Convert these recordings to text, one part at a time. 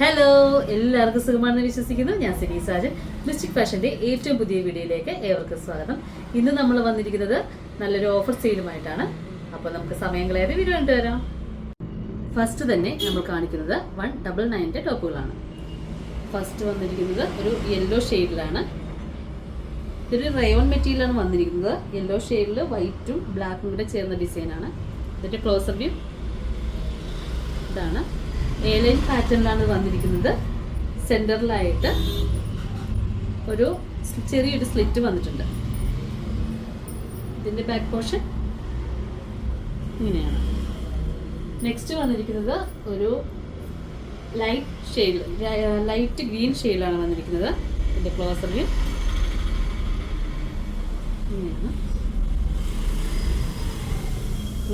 Hello എല്ലാവർക്കും സുഖമാണെന്ന് വിശ്വസിക്കുന്നു. ഞാൻ സിനി സാജൻ. മിസ്റ്റിക് ഫാഷന്റെ ഏറ്റവും പുതിയ വീഡിയോയിലേക്ക് ഏവർക്കും സ്വാഗതം. ഇന്ന് നമ്മൾ വന്നിരിക്കുന്നത് നല്ലൊരു ഓഫർ സെയിലുമായിട്ടാണ് അപ്പോൾ നമുക്ക് സമയം കളയാതെ വീഡിയോ കണ്ടുവരാം. ഫസ്റ്റ് തന്നെ നമ്മൾ കാണിക്കുന്നത് വൺ ഡബിൾ നയന്റെ ടോപ്പുകളാണ് ഫസ്റ്റ് വന്നിരിക്കുന്നത് ഒരു യെല്ലോ ഷെയ്ഡിലാണ് ഇതൊരു റയോൺ മെറ്റീരിയലാണ് വന്നിരിക്കുന്നത്. യെല്ലോ ഷെയ്ഡിൽ വൈറ്റും ബ്ലാക്കും കൂടെ ചേർന്ന ഡിസൈനാണ് ഇതിന്റെ ക്ലോസർ വ്യൂ ഇതാണ്. ഏലൈൻ പാറ്റേണിലാണ് വന്നിരിക്കുന്നത്. സെന്ററിലായിട്ട് ഒരു ചെറിയൊരു സ്ലിറ്റ് വന്നിട്ടുണ്ട്. ഇതിന്റെ ബാക്ക് പോർഷൻ ഇങ്ങനെയാണ്. നെക്സ്റ്റ് വന്നിരിക്കുന്നത് ഒരു ലൈറ്റ് ഷെയ്ഡ് ലൈറ്റ് ഗ്രീൻ ഷെയ്ഡിലാണ് വന്നിരിക്കുന്നത്. ഇതിന്റെ ക്ലോസർ വ്യൂ ഇങ്ങനെയാണ്.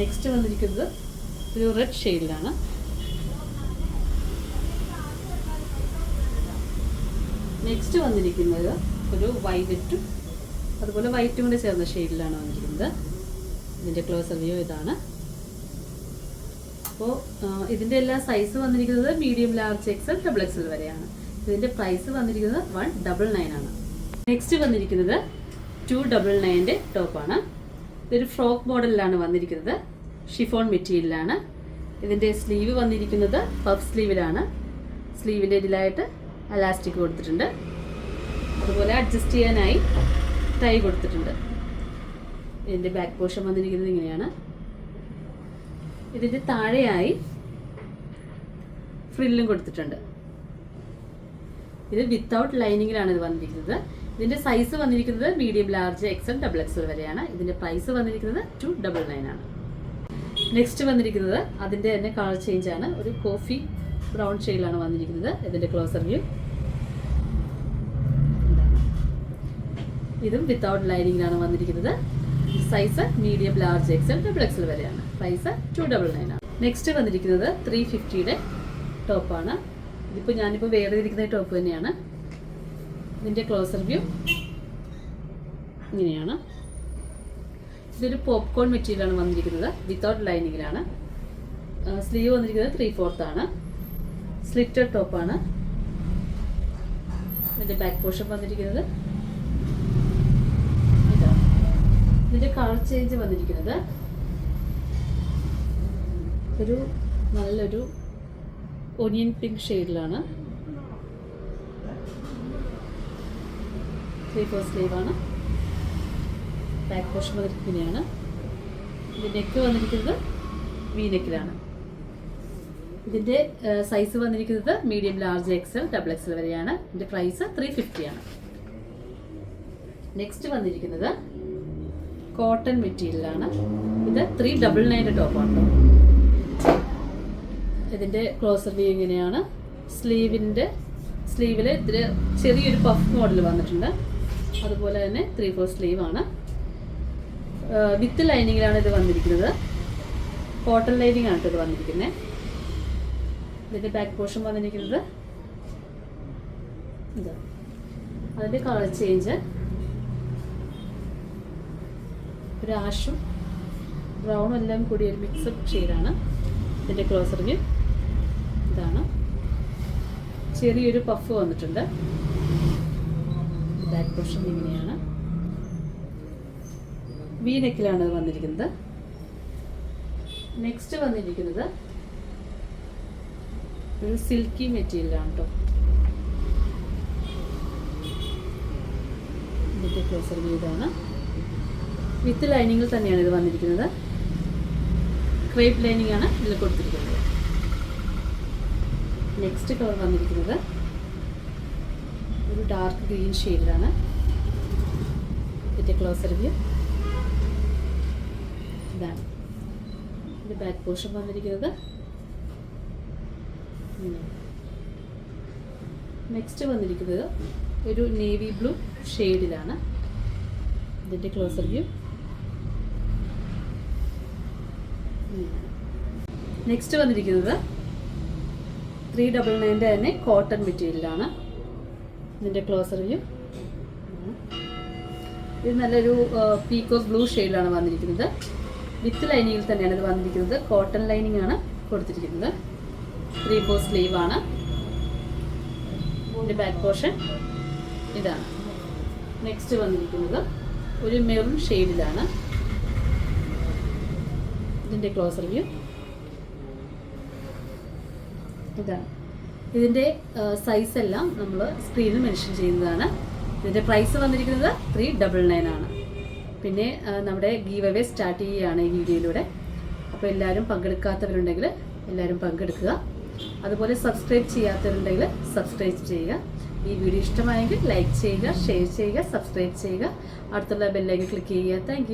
നെക്സ്റ്റ് വന്നിരിക്കുന്നത് ഒരു റെഡ് ഷെയ്ഡിലാണ് നെക്സ്റ്റ് വന്നിരിക്കുന്നത് ഒരു വൈലറ്റും അതുപോലെ വൈറ്റും കൂടെ ചേർന്ന ഷെയ്ഡിലാണ് വന്നിരിക്കുന്നത്. ഇതിന്റെ ക്ലോസർ വ്യൂ ഇതാണ്. അപ്പോൾ ഇതിന്റെ എല്ലാ സൈസ് വന്നിരിക്കുന്നത് medium large XL double XL വരെയാണ്. ഇതിന്റെ പ്രൈസ് വന്നിരിക്കുന്നത് വൺ ഡബിൾ നയൻ ആണ്. നെക്സ്റ്റ് വന്നിരിക്കുന്നത് ടു ഡബിൾ നയന്റെ ടോപ്പാണ് ഇതൊരു ഫ്രോക്ക് മോഡലിലാണ് വന്നിരിക്കുന്നത്. ഷിഫോൺ മെറ്റീരിയലാണ് ഇതിന്റെ സ്ലീവ് വന്നിരിക്കുന്നത് പഫ് സ്ലീവിലാണ് സ്ലീവിന്റെ ഇതിലായിട്ട് അലാസ്റ്റിക് കൊടുത്തിട്ടുണ്ട്. അതുപോലെ അഡ്ജസ്റ്റ് ചെയ്യാനായി ടൈ കൊടുത്തിട്ടുണ്ട്. ഇതിന്റെ ബാക്ക് പോർഷൻ വന്നിരിക്കുന്നത് ഇങ്ങനെയാണ്. ഇതിന്റെ താഴെയായി ഫ്രില്ലും കൊടുത്തിട്ടുണ്ട്. ഇത് വിത്തൗട്ട് ലൈനിങ്ങിലാണ് ഇത് വന്നിരിക്കുന്നത്. ഇതിന്റെ സൈസ് വന്നിരിക്കുന്നത് medium large XL double XL വരെയാണ്. ഇതിന്റെ പ്രൈസ് വന്നിരിക്കുന്നത് ടു ഡബിൾ നയൻ ആണ്. നെക്സ്റ്റ് വന്നിരിക്കുന്നത് അതിന്റെ തന്നെ കളർ ചേഞ്ച് ആണ്. ഒരു കോഫി ബ്രൗൺ ഷെയ്ഡിലാണ് വന്നിരിക്കുന്നത്. ഇതിന്റെ ക്ലോസർ വ്യൂ ഇതും വിത്തൗട്ട് ലൈനിങ്ങിലാണ് വന്നിരിക്കുന്നത്. Size medium large XL double XL വരെയാണ്. പ്രൈസ് ടു ഡബിൾ നയൻ ആണ്. നെക്സ്റ്റ് വന്നിരിക്കുന്നത് ത്രീ ഫിഫ്റ്റിയുടെ ടോപ്പാണ് ഇതിപ്പോൾ ഞാനിപ്പോൾ വേറെ ഇരിക്കുന്ന ടോപ്പ് തന്നെയാണ്. ഇതിന്റെ ക്ലോസർ വ്യൂ ഇങ്ങനെയാണ്. ഇതൊരു പോപ്കോൺ മെറ്റീരിയലാണ് വന്നിരിക്കുന്നത്. വിത്തൗട്ട് ലൈനിങ്ങിലാണ് സ്ലീവ് വന്നിരിക്കുന്നത് ത്രീ ഫോർത്ത് ആണ്. സ്ലിറ്റഡ് ടോപ്പാണ് ഇതിന്റെ ബാക്ക് പോർഷൻ വന്നിരിക്കുന്നത്. ഇതിന്റെ കളർ ചേഞ്ച് വന്നിരിക്കുന്നത്. ഒരു നല്ലൊരു ഒനിയൻ പിങ്ക് ഷെയ്ഡിലാണ് ത്രീ ഫോർ സ്ലീവാണ് ബാക്ക് പോർഷൻ വന്നിരിക്കുന്നതാണ് ഇതിന്റെ നെക്ക് വന്നിരിക്കുന്നത് വി നെക്കിലാണ് ഇതിന്റെ സൈസ് വന്നിരിക്കുന്നത് medium large XL double XL വരെയാണ്. ഇതിന്റെ പ്രൈസ് ത്രീ ഫിഫ്റ്റിയാണ് നെക്സ്റ്റ് വന്നിരിക്കുന്നത് കോട്ടൺ മെറ്റീരിയലാണ് ഇത് ത്രീ ഡബിൾ നയന്റെ ടോപ്പാണ് ഇതിന്റെ ക്ലോസർ വ്യൂ ഇങ്ങനെയാണ്. സ്ലീവിന്റെ സ്ലീവിൽ ഇതിൽ ചെറിയൊരു പഫ് മോഡൽ വന്നിട്ടുണ്ട്. അതുപോലെ തന്നെ ത്രീ ഫോർ സ്ലീവാണ് വിത്ത് ലൈനിങ്ങിലാണ് ഇത് വന്നിരിക്കുന്നത്. കോട്ടൺ ലൈനിങ് ആണ് ഇത് വന്നിരിക്കുന്നത്. ഇതിന്റെ ബാക്ക് പോർഷൻ വന്നിരിക്കുന്നത്. ഇത്. അതിന്റെ കളർ ചേഞ്ച് ഒരു ആഷും ബ്രൗണും എല്ലാം കൂടി ഒരു മിക്സഡ് ഷെയ്ഡാണ് ഇതിന്റെ ക്ലോസറിങ് ഇതാണ്. ചെറിയൊരു പഫ് വന്നിട്ടുണ്ട്. ബാക്ക് പോർഷൻ ഇങ്ങനെയാണ്. വി നെക്കിലാണ് വന്നിരിക്കുന്നത്. നെക്സ്റ്റ് വന്നിരിക്കുന്നത് ഒരു സിൽക്കി മെറ്റീരിയലാണ് കേട്ടോ ഇതിന്റെ ക്ലോസർ ഇതാണ്. വിത്ത് ലൈനിങ്ങിൽ തന്നെയാണ് ഇത് വന്നിരിക്കുന്നത്. ക്രേപ്പ് ലൈനിങ് ആണ് ഇതിൽ കൊടുത്തിരിക്കുന്നത്. നെക്സ്റ്റ് കളർ വന്നിരിക്കുന്നത് ഒരു ഡാർക്ക് ഗ്രീൻ ഷെയ്ഡിലാണ് ഇതിന്റെ ക്ലോസർ വ്യൂ ഇതാണ്. ഇതിന്റെ ബാക്ക് പോർഷൻ വന്നിരിക്കുന്നത്. നെക്സ്റ്റ് വന്നിരിക്കുന്നത് ഒരു നേവി ബ്ലൂ ഷെയ്ഡിലാണ് ഇതിന്റെ ക്ലോസർ വ്യൂ നെക്സ്റ്റ് വന്നിരിക്കുന്നത് ത്രീ ഡബിൾ നയന്റെ തന്നെ കോട്ടൺ മെറ്റീരിയലാണ് ഇതിന്റെ ക്ലോസർ വ്യൂ ഇത് നല്ലൊരു പീക്കോസ് ബ്ലൂ ഷെയ്ഡിലാണ് വന്നിരിക്കുന്നത്. വിത്ത് ലൈനിങ്ങിൽ തന്നെയാണ് ഇത് വന്നിരിക്കുന്നത്. കോട്ടൺ ലൈനിങ് ആണ് കൊടുത്തിരിക്കുന്നത്. ത്രീ ഫോർ സ്ലീവ് ആണ്. ബാക്ക് പോർഷൻ ഇതാണ്. നെക്സ്റ്റ് വന്നിരിക്കുന്നത് ഒരു മെറൂൺ ഷെയ്ഡിലാണ് ഇതിന്റെ ക്ലോസർ വ്യൂ ഇതാണ്. ഇതിന്റെ സൈസ് എല്ലാം നമ്മൾ സ്ക്രീനിൽ മെൻഷൻ ചെയ്യുന്നതാണ്. ഇതിന്റെ പ്രൈസ് വന്നിരിക്കുന്നത് ത്രീ ഡബിൾ നയൻ ആണ്. പിന്നെ നമ്മുടെ ഗീവ് അവേ സ്റ്റാർട്ട് ചെയ്യുകയാണ് ഈ വീഡിയോയിലൂടെ. അപ്പോൾ എല്ലാവരും പങ്കെടുക്കാത്തവരുണ്ടെങ്കിൽ എല്ലാവരും പങ്കെടുക്കുക. അതുപോലെ സബ്സ്ക്രൈബ് ചെയ്യാത്തവരുണ്ടെങ്കിൽ സബ്സ്ക്രൈബ് ചെയ്യുക. ഈ വീഡിയോ ഇഷ്ടമായെങ്കിൽ ലൈക്ക് ചെയ്യുക ഷെയർ ചെയ്യുക സബ്സ്ക്രൈബ് ചെയ്യുക. അടുത്തുള്ള ബെല്ലൈക്കൻ ക്ലിക്ക് ചെയ്യുക. താങ്ക്